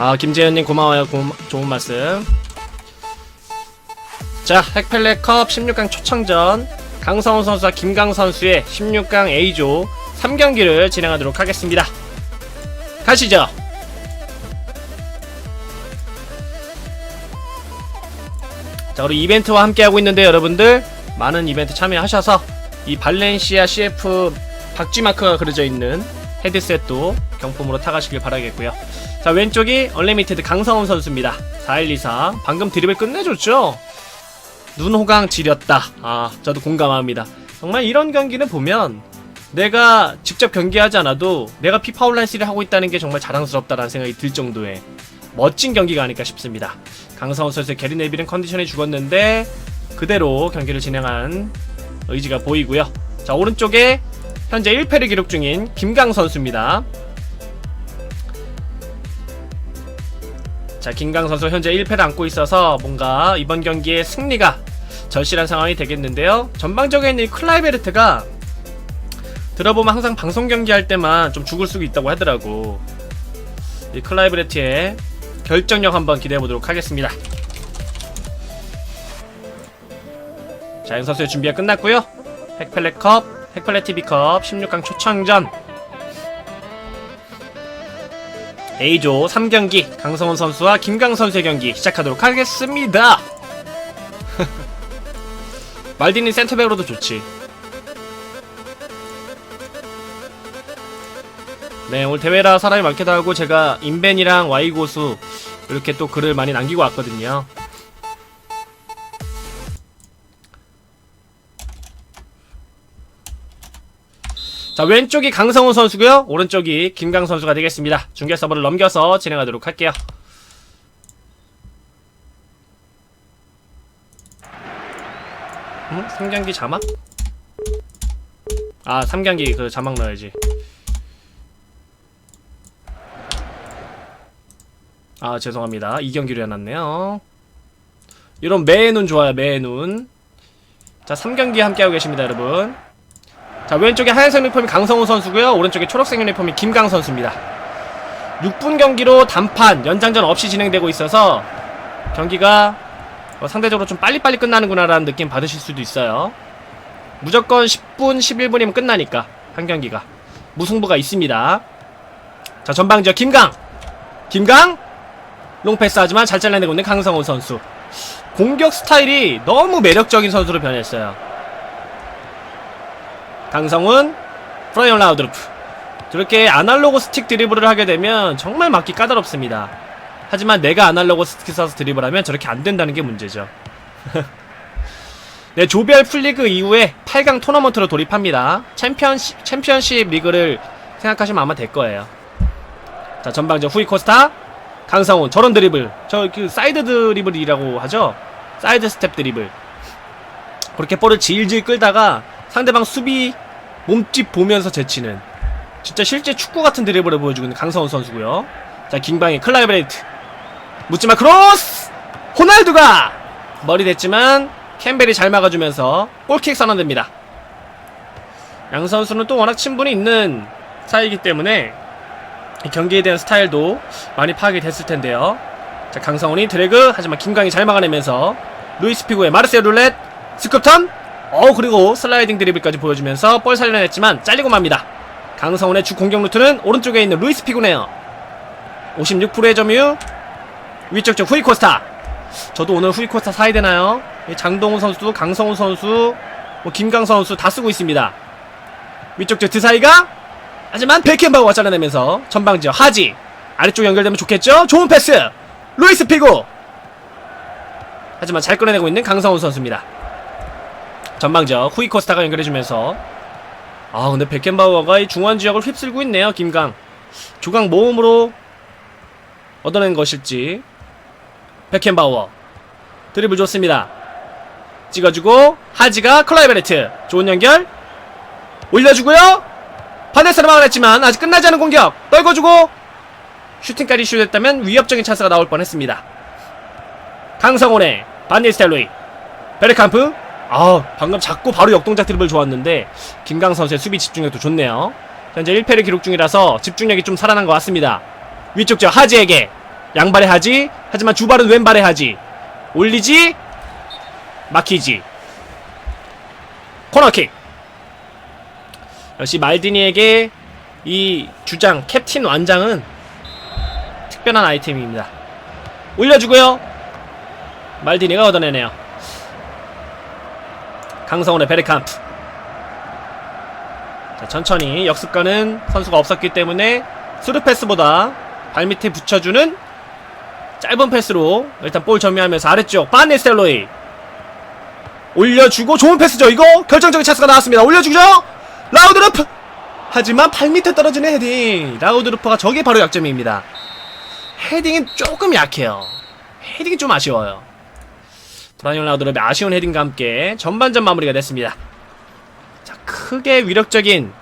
아 김재현님 고마워요. 고, 좋은 말씀. 자 핵펠레컵 16강 초청전. 강성훈 선수와 김강 선수의 16강 A조 3경기를 진행하도록 하겠습니다. 가시죠. 자 우리 이벤트와 함께하고 있는데 여러분들 많은 이벤트 참여하셔서 이 발렌시아 CF 박쥐 마크가 그려져 있는 헤드셋도 경품으로 타가시길 바라겠고요 자 왼쪽이 얼리미티드 강성훈 선수입니다. 4124 방금 드립을 끝내줬죠? 눈호강 지렸다. 아 저도 공감합니다. 정말 이런 경기는 보면 내가 직접 경기하지 않아도 내가 피파 온라인 3를 하고 있다는 게 정말 자랑스럽다라는 생각이 들 정도의 멋진 경기가 아닐까 싶습니다. 강성훈 선수의 게리 네빌은 컨디션이 죽었는데 그대로 경기를 진행한 의지가 보이고요. 자 오른쪽에 현재 1패를 기록 중인 김강 선수입니다 자, 김강 선수 현재 1패를 안고 있어서 뭔가 이번 경기의 승리가 절실한 상황이 되겠는데요. 전방적인 이 클라이베르트가 들어보면 항상 방송 경기 할 때만 좀 죽을 수 있다고 하더라고. 이 클라이베르트의 결정력 한번 기대해 보도록 하겠습니다. 자, 양 선수의 준비가 끝났고요. 핵펠레컵, 핵펠레 TV컵 16강 초청전 A조 3경기 강성훈 선수와 김강 선수의 경기 시작하도록 하겠습니다. 말디니 센터백으로도 좋지. 네, 오늘 대회라 사람이 많기도 하고 제가 인벤이랑 와이고수 이렇게 또 글을 많이 남기고 왔거든요. 자 왼쪽이 강성훈 선수고요. 오른쪽이 김강 선수가 되겠습니다. 중계 서버를 넘겨서 진행하도록 할게요. 응? 3경기 자막? 아 3경기 그 자막 넣어야지. 아 죄송합니다. 2경기로 해놨네요. 이런 매의 눈 좋아요 매의 눈자 3경기 함께하고 계십니다 여러분 자 왼쪽에 하얀색 유니폼이 강성훈 선수고요. 오른쪽에 초록색 유니폼이 김강 선수입니다. 6분 경기로 단판 연장전 없이 진행되고 있어서 경기가 어, 상대적으로 좀 빨리빨리 끝나는구나 라는 느낌 받으실 수도 있어요. 무조건 10분 11분이면 끝나니까 한 경기가 무승부가 있습니다. 자 전방지역 김강. 김강? 롱패스 하지만 잘 잘라내고 있는 강성훈 선수. 공격 스타일이 너무 매력적인 선수로 변했어요 강성훈 프라이언 라우드루프. 저렇게 아날로그 스틱 드리블을 하게 되면 정말 맞기 까다롭습니다. 하지만 내가 아날로그 스틱 써서 드리블하면 저렇게 안 된다는 게 문제죠. 네 조별 풀리그 이후에 8강 토너먼트로 돌입합니다. 챔피언십, 챔피언십 리그를 생각하시면 아마 될 거예요. 자 전방전 후이 코스타 강성훈 저런 드리블. 저 그 사이드 드리블이라고 하죠? 사이드 스텝 드리블. 그렇게 볼을 질질 끌다가 상대방 수비 몸집 보면서 제치는 진짜 실제 축구 같은 드리블을 보여주고 있는 강성훈 선수고요. 자, 김방의 클라이브레이트. 묻지마 크로스! 호날두가 머리 댔지만 캠벨이 잘 막아주면서 골킥 선언됩니다. 양 선수는 또 워낙 친분이 있는 사이이기 때문에 이 경기에 대한 스타일도 많이 파악이 됐을 텐데요. 자, 강성훈이 드래그 하지만 김강이 잘 막아내면서 루이스 피구의 마르세유 룰렛 스쿱턴 어 그리고 슬라이딩 드리블까지 보여주면서 볼 살려냈지만 잘리고 맙니다. 강성훈의 주 공격 루트는 오른쪽에 있는 루이스 피구네요. 56%의 점유 위쪽 쪽 후이코스타 저도 오늘 후이코스타 사야 되나요? 이 장동훈 선수, 강성훈 선수, 뭐 김강 선수 다 쓰고 있습니다. 위쪽 쪽 드사이가 하지만 베켄바우가 잘라내면서 전방지역 하지 아래쪽 연결되면 좋겠죠? 좋은 패스 루이스 피구 하지만 잘 꺼내내고 있는 강성훈 선수입니다. 전방적 후이코스타가 연결해주면서. 아 근데 베켄바우어가 이 중원 지역을 휩쓸고 있네요 김강. 조강 모음으로 얻어낸 것일지. 베켄바우어. 드리블 좋습니다. 찍어주고 하지가 클라이베레트. 좋은 연결. 올려주고요. 반대사로 막아냈지만 아직 끝나지 않은 공격. 떨궈주고 슈팅까지 슛했다면 위협적인 찬스가 나올 뻔했습니다. 강성훈의 반니스텔로이. 베르캄프 아 방금 잡고 바로 역동작 드리블 좋았는데 김강 선수의 수비 집중력도 좋네요. 현재 1패를 기록 중이라서 집중력이 좀 살아난 것 같습니다. 위쪽 저 하지에게. 양발에 하지 하지만 주발은 왼발에 하지. 올리지 막히지. 코너킥. 역시 말디니에게 이 주장 캡틴 완장은 특별한 아이템입니다. 올려주고요. 말디니가 얻어내네요 강성훈의 베르캄프. 자, 천천히 역습가는 선수가 없었기 때문에 스루 패스보다 발밑에 붙여주는 짧은 패스로 일단 볼 점유하면서 아래쪽 바네스텔로이. 올려주고 좋은 패스죠 이거? 결정적인 찬스가 나왔습니다. 올려주죠? 라우드루프! 하지만 발밑에 떨어지는 헤딩. 라우드루프가 저게 바로 약점입니다. 헤딩은 조금 약해요. 헤딩이 좀 아쉬워요 브라이언 라우드루프의 아쉬운 헤딩과 함께 전반전 마무리가 됐습니다 자 크게 위력적인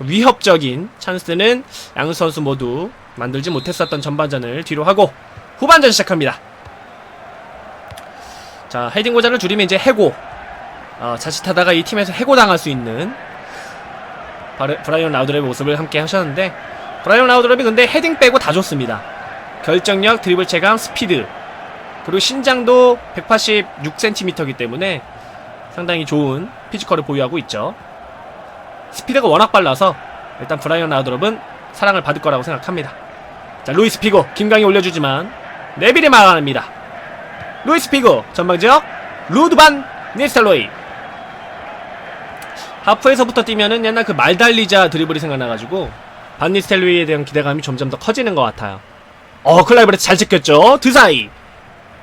위협적인 찬스는 양 선수 모두 만들지 못했었던 전반전을 뒤로 하고 후반전 시작합니다. 자 헤딩 고자를 줄이면 이제 해고 어, 자칫하다가 이 팀에서 해고 당할 수 있는 브라이언 라우드랩의 모습을 함께 하셨는데 브라이언 라우드랩이 근데 헤딩 빼고 다 좋습니다. 결정력, 드리블 체감, 스피드 그리고 신장도 186cm이기 때문에 상당히 좋은 피지컬을 보유하고 있죠. 스피드가 워낙 빨라서 일단 브라이언 라우드롭은 사랑을 받을 거라고 생각합니다. 자, 루이스 피고 김강이 올려주지만 네빌이 막아냅니다. 루이스 피고 전방지역 루드반 니스텔로이 하프에서부터 뛰면은 옛날 그 말달리자 드리블이 생각나가지고 반 니스텔로이에 대한 기대감이 점점 더 커지는 것 같아요. 어, 클라이브레트 잘 지켰죠. 드사이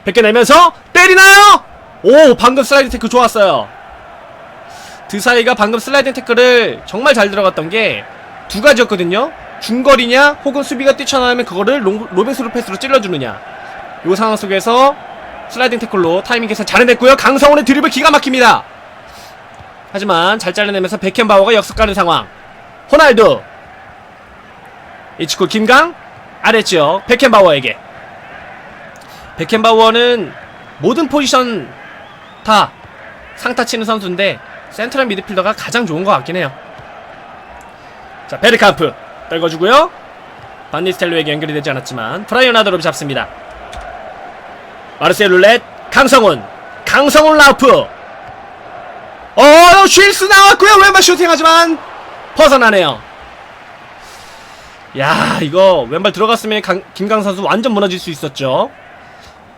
벗겨내면서 때리나요? 오, 방금 슬라이드 테크 좋았어요. 드사이가 방금 슬라이딩 태클을 정말 잘 들어갔던 게 두 가지였거든요. 중거리냐 혹은 수비가 뛰쳐나오면 그거를 롱, 로빙스루 패스로 찔러주느냐. 이 상황 속에서 슬라이딩 태클로 타이밍 계산 잘 해냈고요. 강성원의 드리블 기가 막힙니다. 하지만 잘 잘라내면서 베켄바워가 역습 가는 상황. 호날두 이치코 김강 아래지역 베켄바워에게 베켄바워는 모든 포지션 다 상타 치는 선수인데 센트럴 미드필더가 가장 좋은 것 같긴 해요. 자, 베르캄프 떨궈주고요. 반니스텔로에게 연결이 되지 않았지만 하드롭이 잡습니다. 마르셀 룰렛 강성훈 강성훈 라우프 어 쉴스 나왔고요 왼발 슈팅하지만 벗어나네요 야 이거 왼발 들어갔으면 강, 김강 선수 완전 무너질 수 있었죠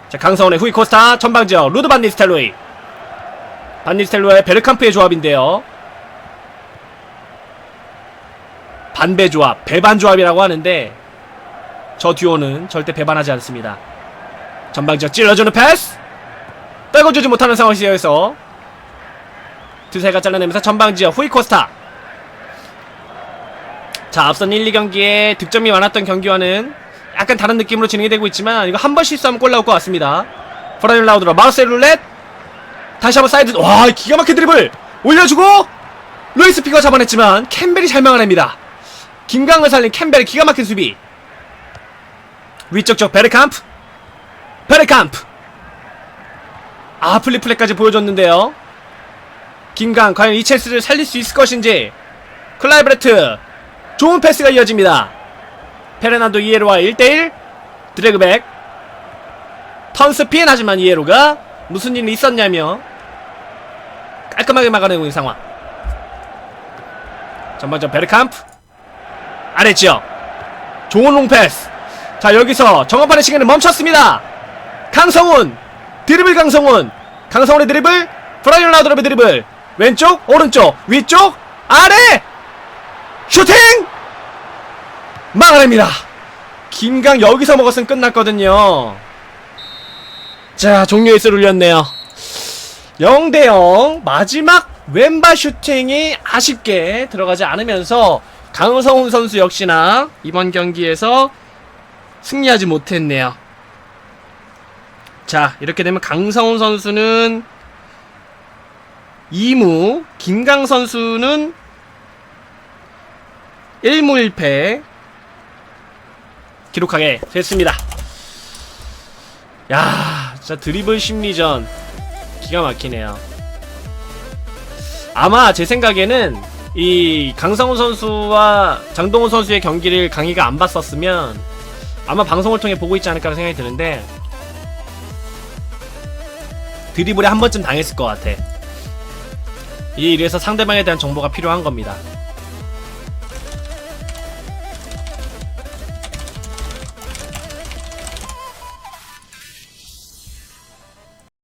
자 강성훈의 후이 코스타 전방지역 루드 반니스텔로이 반니스텔로의 베르캄프의 조합인데요. 반배 조합, 배반 조합이라고 하는데 저 듀오는 절대 배반하지 않습니다. 전방지역 찔러주는 패스! 떨궈주지 못하는 상황에서 드세가 잘라내면서 전방지역 후이코스타 자 앞선 1, 2경기에 득점이 많았던 경기와는 약간 다른 느낌으로 진행이 되고 있지만 이거 한 번 실수하면 골 나올 것 같습니다. 프라이얼 라우드로 마우셀 룰렛. 다시 한번 사이드 와 기가 막힌 드리블! 올려주고 루이스 피가 잡아냈지만 캠벨이 잘 막아냅니다. 김강을 살린 캠벨의 기가 막힌 수비. 위쪽 쪽 베르캄프. 베르캄프. 아 플리플레까지 보여줬는데요. 김강 과연 이 찬스를 살릴 수 있을 것인지. 클라이브레트. 좋은 패스가 이어집니다 페르난도 이에로와 1대1 드래그백. 턴스핀 하지만 이에로가 무슨 일이 있었냐며 깔끔하게 막아내고 있는 상황. 전반전 베르캄프. 아래지역. 좋은 롱패스. 자 여기서 정업하는 시간을 멈췄습니다. 강성훈. 드리블 강성훈. 강성훈의 드리블. 프라이언 라우드럽의 드리블. 왼쪽 오른쪽 위쪽 아래. 슈팅 막아냅니다. 김강 여기서 먹었으면 끝났거든요. 자 종료의 수를 올렸네요. 0대0 마지막 왼발 슈팅이 아쉽게 들어가지 않으면서 강성훈 선수 역시나 이번 경기에서 승리하지 못했네요. 자 이렇게 되면 강성훈 선수는 2무 김강 선수는 1무 1패 기록하게 됐습니다 야, 진짜 드리블 심리전 기가 막히네요. 아마 제 생각에는 이 강성훈 선수와 장동훈 선수의 경기를 강희가 안 봤었으면 아마 방송을 통해 보고 있지 않을까 생각이 드는데 드리블에 한 번쯤 당했을 것 같아. 이 일에서 상대방에 대한 정보가 필요한 겁니다.